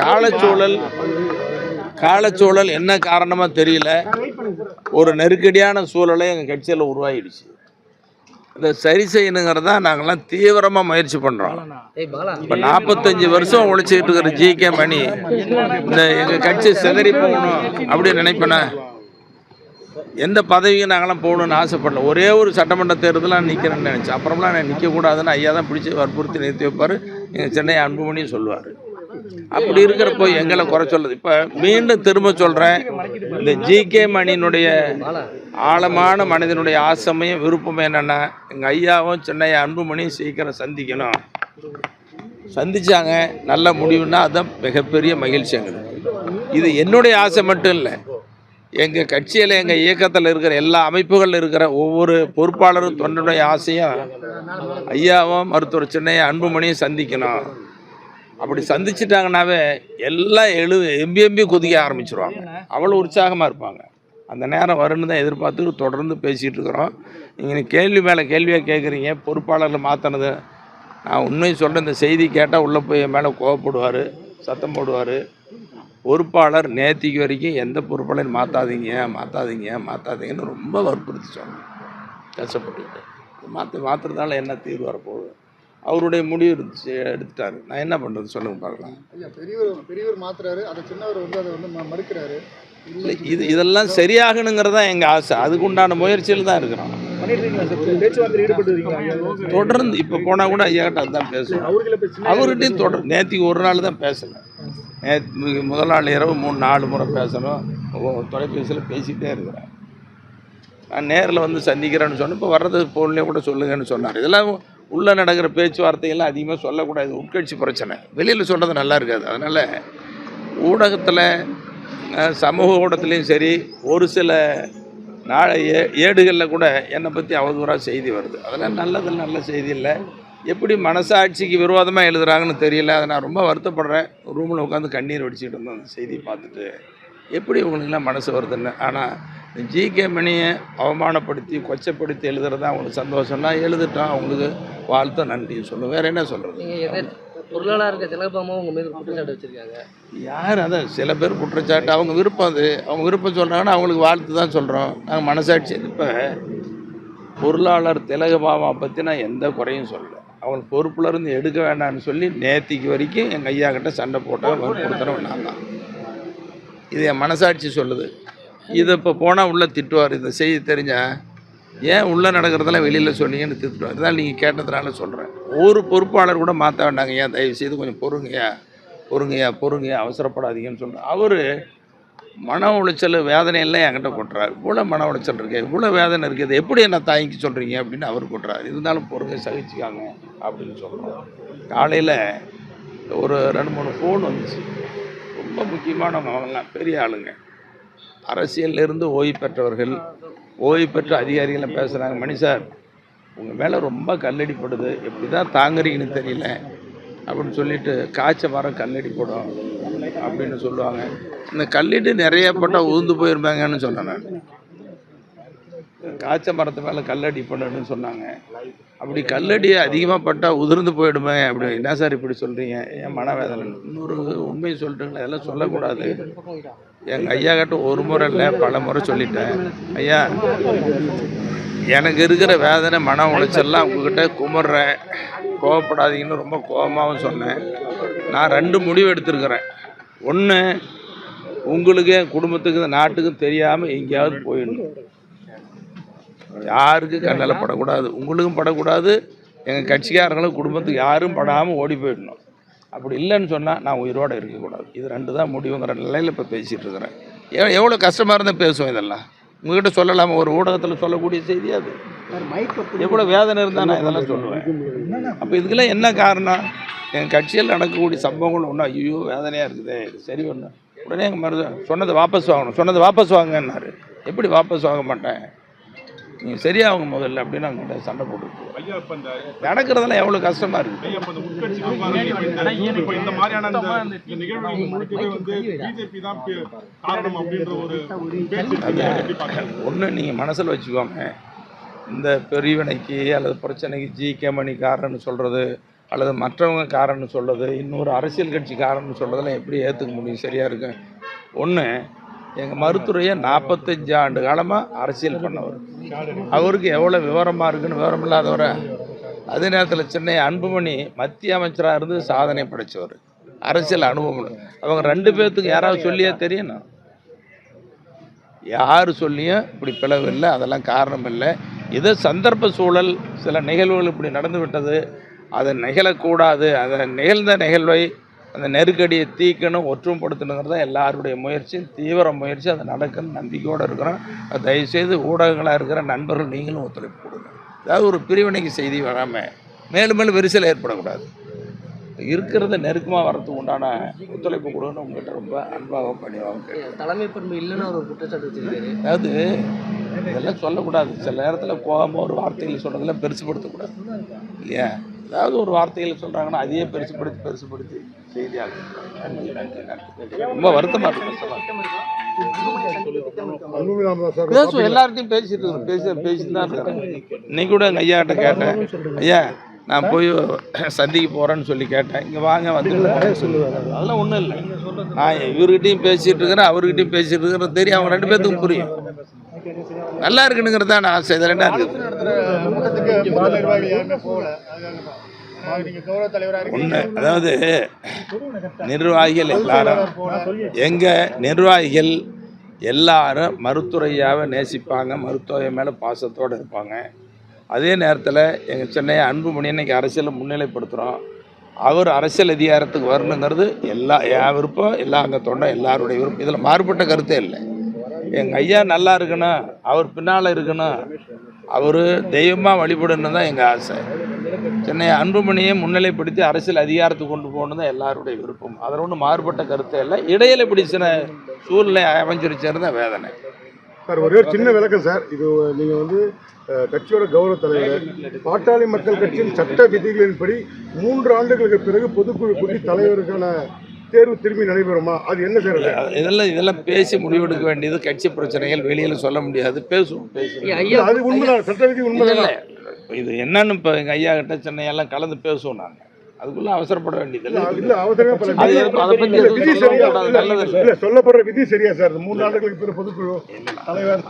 காலச்சூழல் காலச்சூழல் என்ன காரணமாக தெரியல. ஒரு நெருக்கடியான சூழலை எங்கள் கட்சியில் உருவாகிடுச்சு இதை சரி செய்யணுங்கிறதா நாங்கள்லாம் தீவிரமாக முயற்சி பண்ணுறோம் இப்போ நாற்பத்தஞ்சு வருஷம் உழைச்சிக்கிட்டு இருக்கிற ஜி. கே. மணி இந்த எங்கள் கட்சி சிதறி போகணும் அப்படின்னு நினைப்பேன? எந்த பதவியும் நாங்களாம் போகணும்னு ஆசைப்படல. ஒரே ஒரு சட்டமன்ற தேர்தலாக நிற்கிறேன்னு நினச்சேன். அப்புறம்லாம் நான் நிற்கக்கூடாதுன்னு ஐயா தான் பிடிச்சி வற்புறுத்தி நிறுத்தி வைப்பார். எங்கள் சென்னை அன்புமணியும் சொல்லுவார். அப்படி இருக்கிறப்போ எங்களை குறை சொல்லுது. இப்போ மீண்டும் திரும்ப சொல்கிறேன் இந்த ஜிகே மணியினுடைய ஆழமான மனிதனுடைய ஆசைமையும் விருப்பமும் என்னென்னா எங்கள் ஐயாவும் சென்னை அன்புமணியும் சீக்கிரம் சந்திக்கணும். சந்தித்தாங்க நல்ல முடிவுன்னா அதுதான் மிகப்பெரிய மகிழ்ச்சி எங்களுக்கு. இது என்னுடைய ஆசை மட்டும் இல்லை. எங்கள் கட்சியில் எங்கள் இயக்கத்தில் இருக்கிற எல்லா அமைப்புகளில் இருக்கிற ஒவ்வொரு பொறுப்பாளரும் தொண்டனுடைய ஆசையும் ஐயாவும் மருத்துவர் சென்னையை அன்புமணியும் சந்திக்கணும். அப்படி சந்திச்சிட்டாங்கனாவே எல்லாம் எழு எம்பி எம்பி குதிக்க ஆரம்பிச்சிருவாங்க. அவ்வளோ உற்சாகமாக இருப்பாங்க. அந்த நேரம் வரும்னு தான் எதிர்பார்த்து தொடர்ந்து பேசிகிட்டு இருக்கிறோம். நீங்கள் கேள்வி மேலே கேள்வியாக கேட்குறீங்க பொறுப்பாளர்கள் மாற்றினது நான் உண்மையை சொல்கிறேன் இந்த செய்தி கேட்டால் உள்ளே போய் என் மேலே கோவப்படுவார் சத்தம் போடுவார். பொறுப்பாளர் நேத்திக்கு வரைக்கும் எந்த பொறுப்பாளரையும் மாற்றாதீங்க மாற்றாதீங்க மாற்றாதீங்கன்னு ரொம்ப வற்புறுத்தி சொன்னேன் கஷ்டப்பட்டுக்கிட்டு. மாற்ற மாற்றுறதால என்ன தீர்வு வரப்போகுது? அவருடைய முடிவு இருந்துச்சு எடுத்துட்டாரு. நான் என்ன பண்ணுறது சொல்லுங்க பார்க்கலாம். ஐயா பெரியவர் பெரியவர் மாத்துறாரு. அதை சின்னவர் வந்து அதை வந்து மறுக்கிறாரு. இல்லை இது இதெல்லாம் சரியாகணுங்கிறது தான் எங்கள் ஆசை. அதுக்கு உண்டான முயற்சியில் தான் இருக்கிறோம். தொடர்ந்து இப்போ போனால் கூட ஐயா கிட்ட அதுதான் பேசுவோம். அவர்கிட்டையும் தொடர் நேற்றுக்கு ஒரு நாள் தான் பேசலை. நேற்று முதல் நாள் இரவு மூணு நாலு முறை பேசணும். தொலைபேசியில் பேசிகிட்டே இருக்கிறேன். நான் நேரில் வந்து சந்திக்கிறேன்னு சொன்னேன் இப்போ வர்றது ஃபோன்லேயே கூட சொல்லுங்கன்னு சொன்னார். இதெல்லாம் உள்ளே நடக்கிற பேச்சுவார்த்தையெல்லாம் அதிகமாக சொல்லக்கூடாது. உட்கட்சி பிரச்சனை. வெளியில் சொல்கிறது நல்லா இருக்காது. அதனால் ஊடகத்தில் சமூக ஊடகத்துலேயும் சரி ஒரு சில நாளை ஏ ஏடுகளில் கூட என்னை பற்றி அவதூறாக செய்தி வருது. அதெல்லாம் நல்லது நல்ல செய்தி இல்லை. எப்படி மனசாட்சிக்கு விரோதமாக எழுதுகிறாங்கன்னு தெரியல. அதை நான் ரொம்ப வருத்தப்படுறேன். ரூமில் உட்காந்து கண்ணீர் வடிச்சிட்டு இருந்தேன் அந்த செய்தியை பார்த்துட்டு. எப்படி உங்களுக்குலாம் மனசு வருதுன்னு. ஆனால் ஜிகே மணியை அவமானப்படுத்தி கொச்சப்படுத்தி எழுதுறது அவங்களுக்கு சந்தோஷம்னா எழுதிட்டோம் அவங்களுக்கு வாழ்த்து நன்றி. சொல்லுவேன் வேறு என்ன சொல்கிறது பொருளாளர் இருக்க திலகபாமா உங்க மீது குற்றச்சாட்டு வச்சிருக்காங்க. யார் அதான் சில பேர் குற்றச்சாட்டு. அவங்க விருப்பம் அது. அவங்க விருப்பம் சொல்கிறாங்கன்னா அவங்களுக்கு வாழ்த்து தான் சொல்கிறோம் நாங்கள் மனசாட்சி இப்போ பொருளாளர் திலகபாமா பற்றி நான் எந்த குறையும் சொல்லலை. அவங்க பொறுப்புல இருந்து எடுக்க வேண்டாம்னு சொல்லி நேத்திக்கு வரைக்கும் எங்கள் ஐயா கிட்ட சண்டை போட்டால் வற்புறுத்துறவன் நான் தான். இது என் மனசாட்சி சொல்லுது. இதை இப்போ போனால் உள்ளே திட்டுவார். இந்த செய்தி தெரிஞ்சால் ஏன் உள்ளே நடக்கிறதெல்லாம் வெளியில் சொன்னீங்கன்னு திட்டுவார். இதான் நீங்கள் கேட்டதுனால சொல்கிறேன் ஒரு பொறுப்பாளர் கூட மாற்ற வேண்டாங்க. ஏன் தயவு செய்து கொஞ்சம் பொறுங்கய்யா பொறுங்கய்யா பொறுங்கய்யா அவசரப்படாதீங்கன்னு சொல்கிறேன் அவர் மன உளைச்சல் வேதனையெல்லாம் என்கிட்ட கொட்டுறாரு. இவ்வளோ மன உளைச்சல் இருக்குது இவ்வளோ வேதனை இருக்குது எப்படி என்ன தாங்கிக்க சொல்கிறீங்க அப்படின்னு அவர் கொட்டுறாரு. இருந்தாலும் பொறுங்க சகிச்சுக்காங்க அப்படின்னு சொல்கிறோம் காலையில் ஒரு ரெண்டு மூணு ஃபோன் வந்துச்சு. ரொம்ப முக்கியமானவங்க அவங்கலாம் பெரிய ஆளுங்க. அரசியலிருந்து ஓய்வு பெற்றவர்கள் ஓய்வு பெற்ற அதிகாரிகளை பேசுகிறாங்க மணி சார் உங்கள் மேலே ரொம்ப கல்லடிப்படுது. எப்படி தான் தாங்குறீங்கன்னு தெரியல. அப்படின்னு சொல்லிட்டு காய்ச்ச மரம் கல்லடி போடும் அப்படின்னு சொல்லுவாங்க. இந்த கல்லடி நிறைய போட்டால் உழுந்து போயிருப்பாங்கன்னு சொன்னேன் நான். காய்ச்ச மரத்து மேலே கல்லடி போடணும்னு சொன்னாங்க. அப்படி கல்லடி அதிகமாக பட்டால் உதிர்ந்து போயிடுமே அப்படி. என்ன சார் இப்படி சொல்கிறீங்க ஏன் மனவேதனை? இன்னொரு உண்மையை சொல்லிட்டுங்களா? அதெல்லாம் சொல்லக்கூடாது. எங்கள் ஐயா கிட்ட ஒரு முறை இல்லை பல முறை சொல்லிட்டேன். ஐயா எனக்கு இருக்கிற வேதனை மன உளைச்சல்லாம் உங்ககிட்ட குமர்றேன் கோவப்படாதீங்கன்னு ரொம்ப கோபமாகவும் சொன்னேன். நான் ரெண்டு முடிவு எடுத்திருக்கிறேன். ஒன்று உங்களுக்கு என் குடும்பத்துக்கு இந்த நாட்டுக்கும் தெரியாமல் எங்கேயாவது போயிடணும். யாருக்கு கண்ணில் படக்கூடாது. உங்களுக்கும் படக்கூடாது. எங்கள் கட்சிக்காரங்களும் குடும்பத்துக்கு யாரும் படாமல் ஓடி போயிடணும். அப்படி இல்லைன்னு சொன்னால் நான் உயிரோடு இருக்கக்கூடாது. இது ரெண்டு தான் முடிவுங்கிற நிலையில் இப்போ பேசிகிட்டு இருக்கிறேன். எவ்வளோ கஷ்டமாக இருந்தால் பேசுவோம் இதெல்லாம்? உங்ககிட்ட சொல்லலாமா? ஒரு ஊடகத்தில் சொல்லக்கூடிய செய்தி அது. எவ்வளோ வேதனை இருந்தால் நான் இதெல்லாம் சொல்லுவேன். அப்போ இதுக்கெல்லாம் என்ன காரணம்? எங்கள் கட்சியில் நடக்கக்கூடிய சம்பவங்கள் ஒன்றும் ஐயோ வேதனையாக இருக்குது. சரி ஒன்று உடனே எங்கள் மருது சொன்னதை வாபஸ் வாங்கணும். சொன்னதை வாபஸ் வாங்கன்னாரு. எப்படி வாபஸ் வாங்க மாட்டேன்? நீங்கள் சரியாகுங்க முதல்ல அப்படின்னு அவங்க சண்டை போட்டுருக்கு. ஐயா இப்ப இந்த நடக்கிறதெல்லாம் எவ்வளோ கஷ்டமாக இருக்குது? ஒன்று நீங்கள் மனசில் வச்சுக்கோங்க. இந்த பிரிவினைக்கு அல்லது பிரச்சனைக்கு ஜி கே மணி காரணம்னு சொல்கிறது அல்லது மற்றவங்க காரணம் சொல்றது இன்னொரு அரசியல் கட்சி காரணம் சொல்றதெல்லாம் எப்படி ஏற்றுக்க முடியும்? சரியாக இருக்கு ஒன்று எங்கள் மருத்துவரையை நாற்பத்தஞ்சு ஆண்டு காலமாக அரசியல் பண்ணவர். அவருக்கு எவ்வளோ விவரமாக இருக்குன்னு விவரம் இல்லாதவரை அதே நேரத்தில் சென்னை அன்புமணி மத்திய அமைச்சராக இருந்து சாதனை படைச்சவர். அரசியல் அனுபவம். அவங்க ரெண்டு பேர்த்துக்கு யாராவது சொல்லியே தெரியணும். யார் சொல்லியும் இப்படி பிளவு இல்லை அதெல்லாம் காரணம் இல்லை. இது சந்தர்ப்ப சூழல் சில நிகழ்வுகள் இப்படி நடந்து விட்டது. அது நிகழக்கூடாது. அதை நிகழ்ந்த நிகழ்வை அந்த நெருக்கடியை தீக்கணும் ஒற்றுமைப்படுத்தணுங்கிறது தான் எல்லாருடைய முயற்சி தீவிர முயற்சி அது நடக்குன்னு நம்பிக்கையோடு இருக்கிறோம். தயவுசெய்து ஊடகங்களாக இருக்கிற நண்பர்கள் நீங்களும் ஒத்துழைப்பு கொடுங்க. அதாவது ஒரு பிரிவினைக்கு செய்தி வராமல் மேலும் மேலும் விரிசல் ஏற்படக்கூடாது. இருக்கிறத நெருக்கமாக வரதுக்கு உண்டான ஒத்துழைப்பு கொடுங்கன்னு உங்கள்கிட்ட ரொம்ப பணிவாகவும் கேட்குறேன் தலைமை பண்பு இல்லைன்னு ஒரு குற்றச்சாட்டு வச்சிருக்காரு. அதாவது இதெல்லாம் சொல்லக்கூடாது. சில நேரத்தில் கோபமாக ஒரு வார்த்தைகள் சொல்கிறதெல்லாம் பெருசுப்படுத்தக்கூடாது. இல்லையா? ஏதாவது ஒரு வார்த்தைகள் சொல்கிறாங்கன்னா அதையே பெருசுப்படுத்தி பெருசுப்படுத்தி நன்றி ரொம்ப வருத்தமாக இருக்கு. சொல்லலாம் அன்புமணி ராமதாஸ் சார். பேசுவோம் எல்லார்ட்டையும் பேசிட்டு இருக்கோம். பேசி பேசிட்டு தான் இருக்கிறேன் இன்னைக்கு கூட எங்கள் ஐயாட்ட கேட்டேன். ஐயா நான் போய் சந்திக்க போகிறேன்னு சொல்லி கேட்டேன். இங்கே வாங்க வந்து அதெல்லாம் ஒன்றும் இல்லை. நான் இவர்கிட்டையும் பேசிட்டு இருக்கிறேன் அவர்கிட்டையும் பேசிட்டு இருக்கிறேன். தெரியும் அவங்க ரெண்டு பேர்த்துக்கும் புரியும். நல்லா இருக்கணுங்கிறது தான் ஆசை. இதில் என்ன இருக்குது? ஒன்று அதாவது நிர்வாகிகள் எல்லாரும் எங்கள் நிர்வாகிகள் எல்லாரும் மருத்துறையாக நேசிப்பாங்க மருத்துவ மேலே பாசத்தோடு இருப்பாங்க. அதே நேரத்தில் எங்கள் சென்னையை அன்புமணி இன்னைக்கு அரசியலை முன்னிலைப்படுத்துகிறோம் அவர் அரசியல் அதிகாரத்துக்கு வரணுங்கிறது எல்லா என் விருப்பம் எல்லா அங்கே தொண்டை எல்லாருடைய விருப்பம். இதில் மாறுபட்ட கருத்தே இல்லை. எங்கள் ஐயா நல்லா இருக்கணும் அவர் பின்னால் இருக்கணும் அவர் தெய்வமாக வழிபடணும் தான் எங்கள் ஆசை. சென்னை அன்புமணியை முன்னிலைப்படுத்தி அரசியல் அதிகாரத்துக்கு கொண்டு போகணும் தான் எல்லாருடைய விருப்பம். அதில் ஒன்றும் மாறுபட்ட கருத்தே இல்லை. இடையில சில சூழ்நிலை அமைஞ்சிருச்சேன்னு தான் வேதனை. சார் ஒரே ஒரு சின்ன விளக்கம் சார். இது நீங்கள் வந்து கட்சியோட கௌரவ தலைவர் பாட்டாளி மக்கள் கட்சியின் சட்ட விதிகளின்படி மூன்று ஆண்டுகளுக்கு பிறகு பொதுக்குழு கூட்டி தலைவருக்கான தேர்வு திரும்பி நடைபெறுமா? அது என்ன சார் இதெல்லாம் இதெல்லாம் பேசி முடிவெடுக்க வேண்டியது கட்சி பிரச்சனைகள் வெளியில் சொல்ல முடியாது. பேசுவோம் அது உண்மைதான். சட்ட விதி உண்மைதான்? இது என்னன்னு இப்போ எங்கள் ஐயா கிட்ட சென்னையெல்லாம் கலந்து பேசுவோம் நாங்கள் அதுக்குள்ளே அவசரப்பட. இல்ல. சொல்லப்படுற விதி சரியா சார்? இந்த மூன்று ஆண்டுகளுக்கு பிறகு பொதுக்குழு தலைவர்.